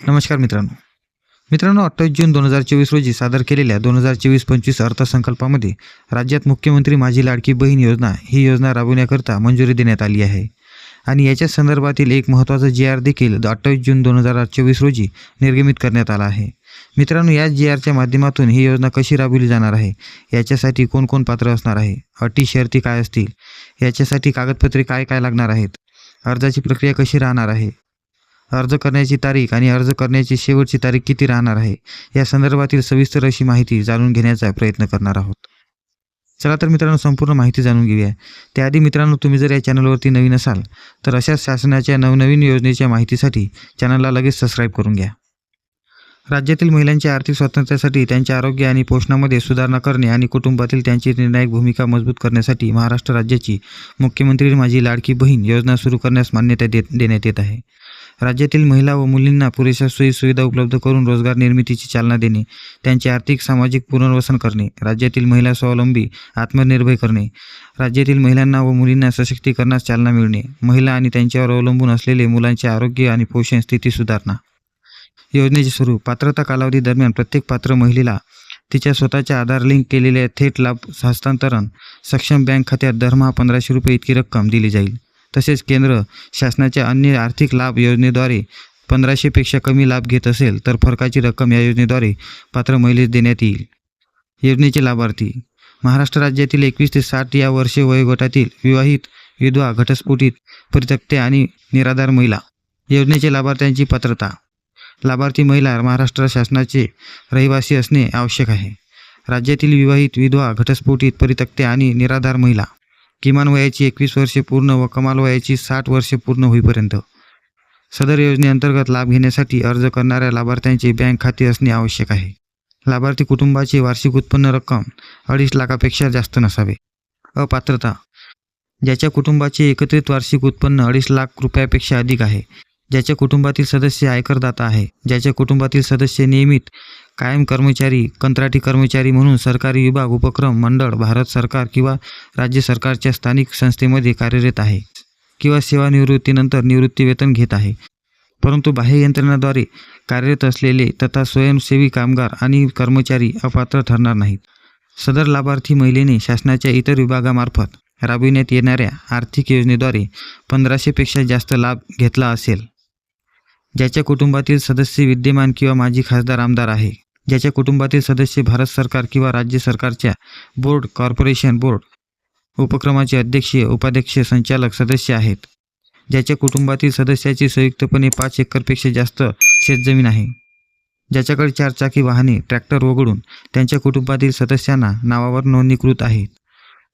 नमस्कार मित्रांनो. मित्रांनो अठ्ठावीस जून दोन हजार चोवीस रोजी सादर केलेल्या दोन हजार चोवीस पंचवीस अर्थसंकल्पामध्ये राज्यात मुख्यमंत्री माझी लाडकी बहीण योजना ही योजना राबविण्याकरता मंजुरी देण्यात आली आहे. आणि याच्या संदर्भातील एक महत्त्वाचा जी आर देखील अठ्ठावीस जून दोन हजार चोवीस रोजी निर्गमित करण्यात आला आहे. मित्रांनो या जी आरच्या माध्यमातून ही योजना कशी राबवली जाणार आहे? याच्यासाठी कोण कोण पात्र असणार आहे? अटी शर्ती काय असतील? याच्यासाठी कागदपत्रे काय काय लागणार आहेत? अर्जाची प्रक्रिया कशी राहणार आहे? अर्ज करण्याची तारीख आणि अर्ज करण्याची शेवटची तारीख किती राहणार आहे? या संदर्भातील सविस्तर अशी माहिती जाणून घेण्याचा प्रयत्न करणार आहोत. चला तर मित्रांनो संपूर्ण माहिती जाणून घेऊया. त्याआधी मित्रांनो तुम्ही जर या चॅनलवरती नवीन असाल तर अशाच शासनाच्या नवनवीन योजनेच्या माहितीसाठी चॅनलला लगेच सबस्क्राईब करून घ्या. राज्यातील महिलांच्या आर्थिक स्वातंत्र्यासाठी त्यांच्या आरोग्य आणि पोषणामध्ये सुधारणा करणे आणि कुटुंबातील त्यांची निर्णायक भूमिका मजबूत करण्यासाठी महाराष्ट्र राज्याची मुख्यमंत्री माझी लाडकी बहीण योजना सुरू करण्यास मान्यता देत देण्यात येत आहे. राज्यातील महिला व मुलींना पुरेशा सोयी सुविधा उपलब्ध करून रोजगार निर्मितीची चालना देणे त्यांचे आर्थिक सामाजिक पुनर्वसन करणे राज्यातील महिला स्वावलंबी आत्मनिर्भर करणे राज्यातील महिलांना व मुलींना सशक्तीकरणास चालना मिळणे महिला आणि त्यांच्यावर अवलंबून असलेले मुलांचे आरोग्य आणि पोषण स्थिती सुधारणा. योजनेचे स्वरूप पात्रता कालावधी दरम्यान प्रत्येक पात्र महिलेला तिच्या स्वतःच्या आधार लिंक केलेल्या थेट लाभ हस्तांतरण सक्षम बँक खात्यात दरमहा पंधराशे रुपये इतकी रक्कम दिली जाईल. तसेच केंद्र शासनाच्या अन्य आर्थिक लाभ योजनेद्वारे पंधराशेपेक्षा कमी लाभ घेत असेल तर फरकाची रक्कम या योजनेद्वारे पात्र महिलेस देण्यात येईल. योजनेचे लाभार्थी. महाराष्ट्र राज्यातील एकवीस ते साठ या वर्षे वयोगटातील विवाहित विधवा घटस्फोटित परित्यक्ते आणि निराधार महिला. योजनेचे लाभार्थ्यांची पात्रता. लाभार्थी महिला महाराष्ट्र शासनाचे रहिवासी असणे आवश्यक आहे. राज्यातील विवाहित विधवा घटस्फोटित परित्यक्ते आणि निराधार महिला. किमान वयाची एकवीस वर्षे पूर्ण व कमाल वयाची साठ वर्षे पूर्ण होईपर्यंत. सदर योजनेअंतर्गत लाभ घेण्यासाठी अर्ज करणाऱ्या लाभार्थ्यांचे बँक खाते असणे आवश्यक आहे. लाभार्थी कुटुंबाचे वार्षिक उत्पन्न रक्कम अडीच लाखापेक्षा जास्त नसावे. अपात्रता. ज्याच्या कुटुंबाचे एकत्रित वार्षिक उत्पन्न अडीच लाख रुपयापेक्षा अधिक आहे. ज्याच्या कुटुंबातील सदस्य आयकरदाता आहे ज्याच्या कुटुंबातील सदस्य नियमित कायम कर्मचारी कंत्राटी कर्मचारी म्हणून सरकारी विभाग उपक्रम मंडळ भारत सरकार किंवा राज्य सरकारच्या स्थानिक संस्थेमध्ये कार्यरत आहे किंवा सेवानिवृत्तीनंतर निवृत्ती वेतन घेत आहे. परंतु बाह्य यंत्रणाद्वारे कार्यरत असलेले तथा स्वयंसेवी कामगार आणि कर्मचारी अपात्र ठरणार नाहीत. सदर लाभार्थी महिलेने शासनाच्या इतर विभागामार्फत राबविण्यात येणाऱ्या आर्थिक योजनेद्वारे पंधराशेपेक्षा जास्त लाभ घेतला असेल. ज्याच्या कुटुंबातील सदस्य विद्यमान किंवा माजी खासदार आमदार आहे ज्याच्या कुटुंबातील सदस्य भारत सरकार किंवा राज्य सरकारच्या बोर्ड कॉर्पोरेशन बोर्ड उपक्रमाचे अध्यक्ष उपाध्यक्ष संचालक सदस्य आहेत. ज्याच्या कुटुंबातील सदस्याची संयुक्तपणे पाच एकरपेक्षा जास्त शेतजमीन आहे. ज्याच्याकडे चारचाकी वाहने ट्रॅक्टर वगळून त्यांच्या कुटुंबातील सदस्यांना नावावर नोंदणीकृत आहेत.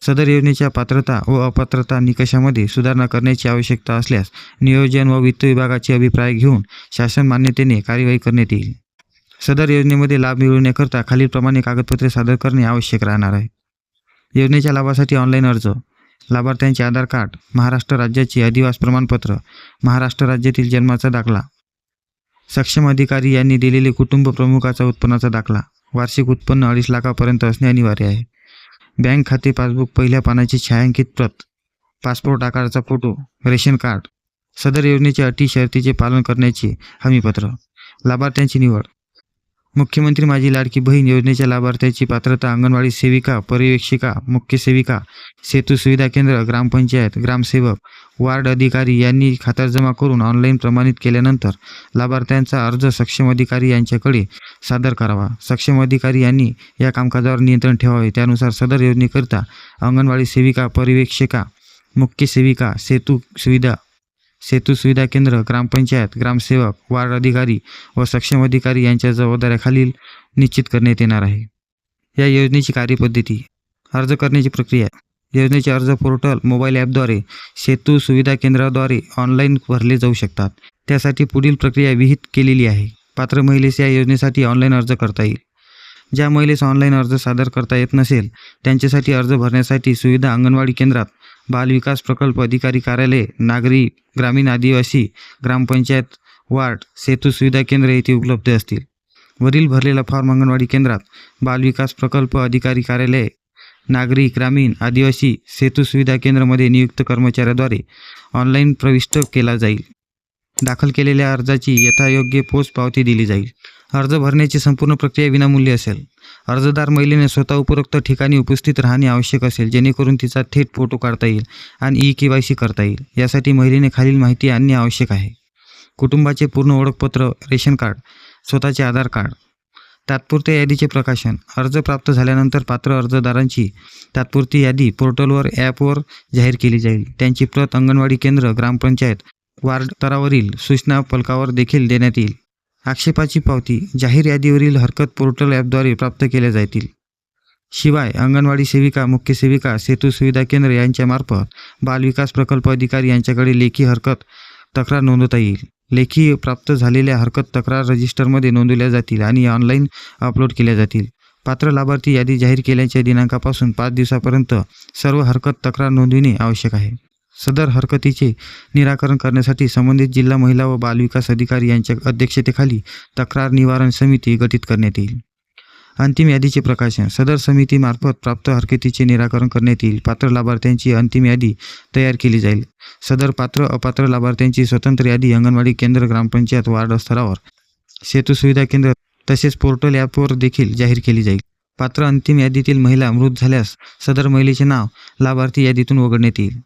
सदर योजनेच्या पात्रता व अपात्रता निकषामध्ये सुधारणा करण्याची आवश्यकता असल्यास नियोजन व वित्त विभागाचे अभिप्राय घेऊन शासन मान्यतेने कार्यवाही करण्यात येईल. सदर योजनेमध्ये लाभ मिळवण्याकरता खालीलप्रमाणे कागदपत्रे सादर करणे आवश्यक राहणार आहे. योजनेच्या लाभासाठी ऑनलाईन अर्ज लाभार्थ्यांचे आधार कार्ड महाराष्ट्र राज्याचे अधिवास प्रमाणपत्र महाराष्ट्र राज्यातील जन्माचा दाखला सक्षम अधिकारी यांनी दिलेले कुटुंब प्रमुखाचा उत्पन्नाचा दाखला वार्षिक उत्पन्न अडीच लाखापर्यंत असणे अनिवार्य आहे. बँक खाते पासबुक पहिल्या पानाची छायांकित प्रत पासपोर्ट आकाराचा फोटो रेशन कार्ड सदर योजनेच्या अटी शर्तीचे पालन करण्याचे हमीपत्र लाभार्थ्यांची निवड. मुख्यमंत्री माझी लाडकी बहीण योजनेच्या लाभार्थ्याची पात्रता अंगणवाडी सेविका पर्यवेक्षिका मुख्य सेविका सेतू सुविधा केंद्र ग्रामपंचायत ग्रामसेवक वार्ड अधिकारी यांनी खातर जमा करून ऑनलाईन प्रमाणित केल्यानंतर लाभार्थ्यांचा अर्ज सक्षम अधिकारी यांच्याकडे सादर करावा. सक्षम अधिकारी यांनी या कामकाजावर नियंत्रण ठेवावे. त्यानुसार सदर योजनेकरिता अंगणवाडी सेविका पर्यवेक्षिका मुख्य सेविका सेतू सुविधा सेतू सुविधा केंद्र ग्रामपंचायत ग्रामसेवक वार्ड अधिकारी व सक्षम अधिकारी यांच्या जबाबदाऱ्याखालील निश्चित करण्यात येणार आहे. या योजनेची कार्यपद्धती अर्ज करण्याची प्रक्रिया योजनेचे अर्ज पोर्टल मोबाईल ॲपद्वारे सेतू सुविधा केंद्राद्वारे ऑनलाईन भरले जाऊ शकतात. त्यासाठी पुढील प्रक्रिया विहित केलेली आहे. पात्र महिलेस या योजनेसाठी ऑनलाईन अर्ज करता येईल. ज्या महिलेस ऑनलाईन अर्ज सादर करता येत नसेल त्यांच्यासाठी अर्ज भरण्यासाठी सुविधा अंगणवाडी केंद्रात. बालविकास प्रकल्प अधिकारी कार्यालय नागरी ग्रामीण आदिवासी ग्रामपंचायत वार्ड सेतू सुविधा केंद्र येथे उपलब्ध असतील. वरील भरलेला फॉर्म अंगणवाडी केंद्रात बालविकास प्रकल्प अधिकारी कार्यालय नागरी ग्रामीण आदिवासी सेतू सुविधा केंद्रामध्ये नियुक्त कर्मचाऱ्याद्वारे ऑनलाईन प्रविष्ट केला जाईल. दाखल केलेल्या अर्जाची यथायोग्य पोस्ट पावती दिली जाईल. अर्ज भरण्याची संपूर्ण प्रक्रिया विनामूल्य असेल. अर्जदार महिलेने स्वतः उपरोक्त ठिकाणी उपस्थित राहणे आवश्यक असेल जेणेकरून तिचा थेट फोटो काढता येईल आणि ई के वाय सी करता येईल. यासाठी महिलेने खालील माहिती आणणे आवश्यक आहे. कुटुंबाचे पूर्ण ओळखपत्र रेशन कार्ड स्वतःचे आधार कार्ड तात्पुरत्या यादीचे प्रकाशन अर्ज प्राप्त झाल्यानंतर पात्र अर्जदारांची तात्पुरती यादी पोर्टलवर ॲपवर जाहीर केली जाईल. त्यांची प्रत अंगणवाडी केंद्र ग्रामपंचायत वार्ड स्तरावरील सूचना फलकावर देखील देण्यात येईल. आक्षेपाची पावती जाहीर यादीवरील हरकत पोर्टल ॲपद्वारे प्राप्त केल्या जातील. शिवाय अंगणवाडी सेविका मुख्य सेविका सेतू सुविधा केंद्र यांच्यामार्फत बालविकास प्रकल्प अधिकारी यांच्याकडे लेखी हरकत तक्रार नोंदवता येईल. लेखी प्राप्त झालेल्या हरकत तक्रार रजिस्टरमध्ये नोंदवल्या जातील आणि ऑनलाईन अपलोड केल्या जातील. पात्र लाभार्थी यादी जाहीर केल्याच्या दिनांकापासून पाच दिवसापर्यंत सर्व हरकत तक्रार नोंदविणे आवश्यक आहे. सदर हरकतीचे निराकरण करण्यासाठी संबंधित जिल्हा महिला व बालविकास अधिकारी यांच्या अध्यक्षतेखाली तक्रार निवारण समिती गठीत करण्यात येईल. अंतिम यादीचे प्रकाशन सदर समितीमार्फत प्राप्त हरकतीचे निराकरण करण्यात येईल. पात्र लाभार्थ्यांची अंतिम यादी तयार केली जाईल. सदर पात्र अपात्र लाभार्थ्यांची स्वतंत्र यादी अंगणवाडी केंद्र ग्रामपंचायत वार्ड स्तरावर सेतू सुविधा केंद्र तसेच पोर्टल ॲपवर देखील जाहीर केली जाईल. पात्र अंतिम यादीतील महिला मृत झाल्यास सदर महिलेचे नाव लाभार्थी यादीतून वगळण्यात येईल.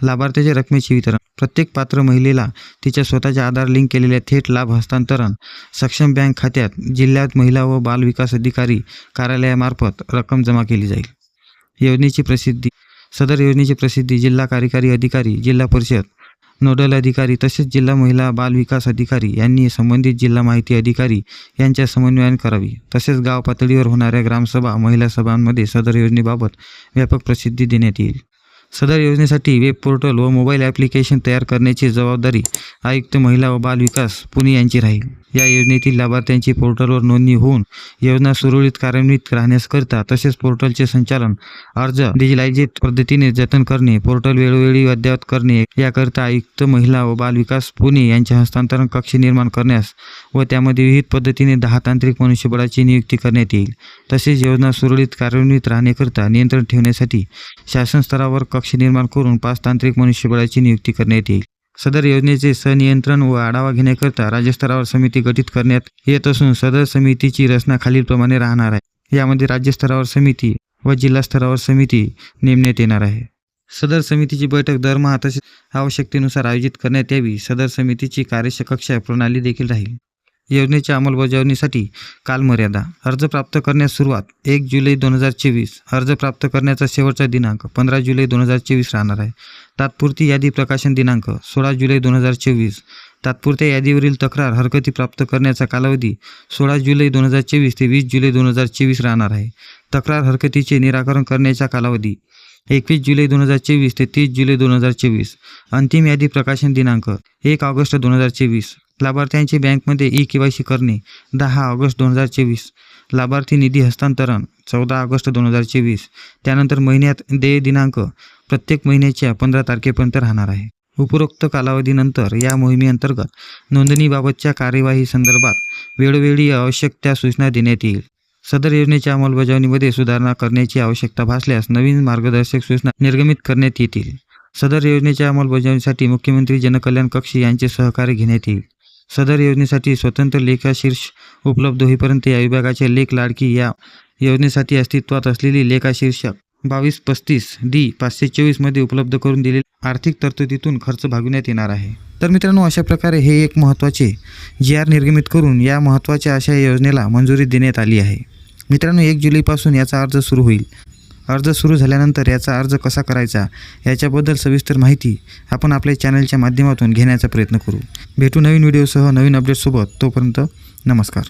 लाभार्थ्याच्या रकमेचे वितरण. प्रत्येक पात्र महिलेला तिच्या स्वतःच्या आधार लिंक केलेल्या थेट लाभ हस्तांतरण सक्षम बँक खात्यात जिल्ह्यात महिला व बाल विकास अधिकारी कार्यालयामार्फत रक्कम जमा केली जाईल. योजनेची प्रसिद्धी. सदर योजनेची प्रसिद्धी जिल्हा कार्यकारी अधिकारी जिल्हा परिषद नोडल अधिकारी तसेच जिल्हा महिला बाल विकास अधिकारी यांनी संबंधित जिल्हा माहिती अधिकारी यांच्या समन्वयन करावी. तसेच गाव पातळीवर होणाऱ्या ग्रामसभा महिला सभांमध्ये सदर योजनेबाबत व्यापक प्रसिद्धी देण्यात येईल. सदर योजनेसाठी वेब पोर्टल व मोबाईल ॲप्लिकेशन तयार करण्याची जबाबदारी आयुक्त महिला व बाल विकास पुणे यांची राहील. या योजनेतील लाभार्थ्यांची पोर्टलवर नोंदणी होऊन योजना सुरळीत कार्यान्वित राहण्याकरिता तसेच पोर्टलचे संचालन अर्ज डिजिटायझेट पद्धतीने जतन करणे पोर्टल वेळोवेळी अद्ययावत करणे याकरिता आयुक्त महिला व बाल विकास पुणे यांचे हस्तांतरण कक्ष निर्माण करण्यास व त्यामध्ये विविध पद्धतीने दहा तांत्रिक मनुष्यबळाची नियुक्ती करण्यात येईल. तसेच योजना सुरळीत कार्यान्वित राहण्याकरिता नियंत्रण ठेवण्यासाठी शासन स्तरावर कक्ष निर्माण करून पाच तांत्रिक मनुष्यबळाची नियुक्ती करण्यात येईल. सदर योजनेचे सनियंत्रण व आढावा घेण्याकरिता राज्यस्तरावर समिती गठीत करण्यात येत असून सदर समितीची रचना खालीलप्रमाणे राहणार आहे. यामध्ये राज्यस्तरावर समिती व जिल्हा स्तरावर समिती नेमण्यात येणार आहे. सदर समितीची बैठक दरमहा तसेच आवश्यकतेनुसार आयोजित करण्यात यावी. सदर समितीची कार्यकक्षा प्रणाली देखील राहील. योजनेच्या अंमलबजावणीसाठी कालमर्यादा अर्ज प्राप्त करण्यास सुरुवात एक जुलै दोन हजार चोवीस. अर्ज प्राप्त करण्याचा शेवटचा दिनांक पंधरा जुलै दोन हजार चोवीस राहणार आहे. तात्पुरती यादी प्रकाशन दिनांक सोळा जुलै दोन हजार चोवीस. तात्पुरत्या यादीवरील तक्रार हरकती प्राप्त करण्याचा कालावधी सोळा जुलै दोन हजार चोवीस ते वीस जुलै दोन हजार चोवीस राहणार आहे. तक्रार हरकतीचे निराकरण करण्याचा कालावधी एकवीस जुलै दोन हजार चोवीस ते तीस जुलै दोन हजार चोवीस. अंतिम यादी प्रकाशन दिनांक एक ऑगस्ट दोन हजार चोवीस. लाभार्थ्यांचे बँकमध्ये ई के वाय सी करणे दहा ऑगस्ट दोन हजार चोवीस. लाभार्थी निधी हस्तांतरण चौदा ऑगस्ट दोन हजार चोवीस. त्यानंतर महिन्यात देय दिनांक प्रत्येक महिन्याच्या पंधरा तारखेपर्यंत राहणार आहे. उपरोक्त कालावधीनंतर या मोहिमेअंतर्गत नोंदणीबाबतच्या कार्यवाही संदर्भात वेळोवेळी आवश्यक त्या सूचना देण्यात येईल. सदर योजनेच्या अंमलबजावणीमध्ये सुधारणा करण्याची आवश्यकता भासल्यास नवीन मार्गदर्शक सूचना निर्गमित करण्यात येतील. सदर योजनेच्या अंमलबजावणीसाठी मुख्यमंत्री जनकल्याण कक्ष यांचे सहकार्य घेण्यात येईल. सदर योजनेसाठी स्वतंत्र लेखाशीर्ष उपलब्ध होईपर्यंत या विभागाचे लेख लाडकी या योजनेसाठी अस्तित्वात असलेली लेखाशीर्षक बावीस पस्तीस डी पाचशे चोवीसमध्ये उपलब्ध करून दिलेले आर्थिक तरतुदीतून खर्च भागविण्यात येणार आहे. तर मित्रांनो अशा प्रकारे हे एक महत्त्वाचे जी आर निर्गमित करून या महत्त्वाच्या अशा योजनेला मंजुरी देण्यात आली आहे. मित्रांनो एक जुलैपासून याचा अर्ज सुरू होईल. अर्ज सुरू झाल्यानंतर याचा अर्ज कसा करायचा याच्याबद्दल सविस्तर माहिती आपण आपल्या चॅनलच्या माध्यमातून घेण्याचा प्रयत्न करू. भेटू नवीन व्हिडिओसह नवीन अपडेटसोबत तोपर्यंत नमस्कार.